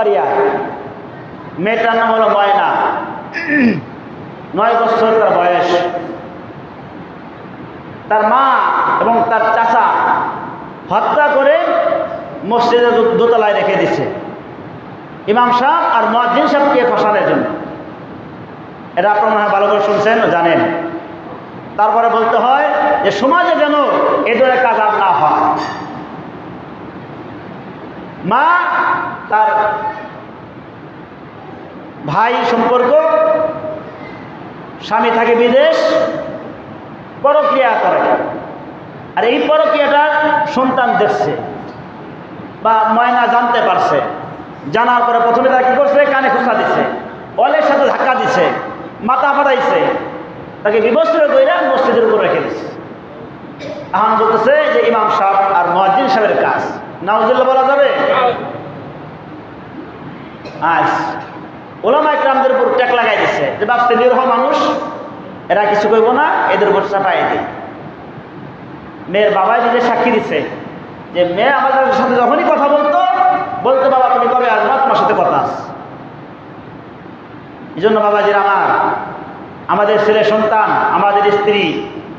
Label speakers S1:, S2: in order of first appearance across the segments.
S1: ব্রহ্মবাড়িয়া মেয়েটার নাম হলো ময়না। নয় বছর তার বয়স। তার মা এবং তার চাচা হত্যা করে মসজিদের দোতলায় রেখে দিছে। ইমাম সাহ আর মহাজিন সাহেবকে ফাঁসানোর জন্য। এটা আপনার মনে হয় ভালো করে শুনছেন জানেন। তারপরে বলতে হয় যে সমাজে যেন এ ধরনের কাজ আর না হয় মা, তার ভাই সম্পর্ক, স্বামী থাকে বিদেশ, পরক্রিয়া করে। আর এই পরক্রিয়াটা সন্তান দেখছে বা ময়না জানতে পারছে। জানার পরে প্রথমে তারা কী করছে? কানে খোঁচা দিচ্ছে। অলের সাথে ধাক্কা দিচ্ছে, মাথা ফাটাইছে। তাকে বিবস্ত্র কইরা মসজিদের উপর রেখে দিচ্ছে। এখন বলতেছে যে ইমাম সাহেব আর মহাজিন সাহেবের কাজ। নাউজুল্লাহ বলা যাবে? আজ ওলামা ইকরামদের উপর ট্যাক লাগাই দিচ্ছে যে বাপসে নিরহ মানুষ, এরা কিছু করব না, এদের উপর চাপাই দিই মেয়ের বাবাই নিজে সাক্ষী দিচ্ছে যে মেয়ে আমাদের সাথে যখনই কথা বলতো বলতো, বাবা, তুমি কবে আসবা? তোমার সাথে কথা আস এই জন্য বাবাজির আমার, আমাদের ছেলে সন্তান, আমাদের স্ত্রী,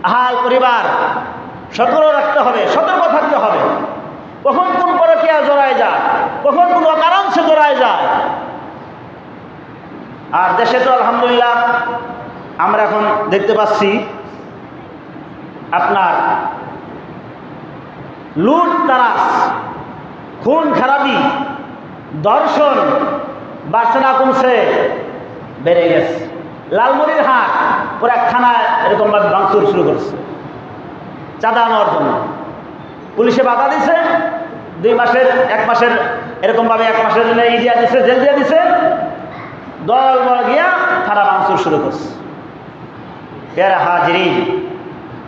S1: আহাল পরিবার, সতর্ক রাখতে হবে, সতর্ক থাকতে হবে। আর দেশে তো আলহামদুলিল্লাহ আমরা এখন দেখতে পাচ্ছি আপনার লুট তারাস খুন, খারাপি, দর্শন বাড়ছে না কমছে, বেড়ে গেছে। লালমনির হাট ওরা থানায় এরকমভাবে ভাঙচুর শুরু করছে, চাঁদা নেওয়ার জন্য। পুলিশে বাধা দিছে, দুই মাসের, এক মাসের, এরকমভাবে এক মাসের জন্য ই দিয়া দিছে, জেল দিয়া দল বল গিয়া তারা মাংসুর শুরু করছে। এর হাজরি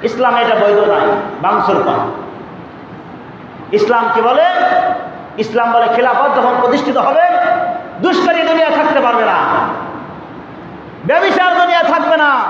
S1: ইসলাম এটা বৈধ নাই মাংসুর কম। ইসলাম কি বলে? ইসলাম বলে খেলাফত যখন প্রতিষ্ঠিত হবে, দুষ্কারী দুনিয়া থাকতে পারবে না। ব্যবসার দুনিয়া থাকবে না।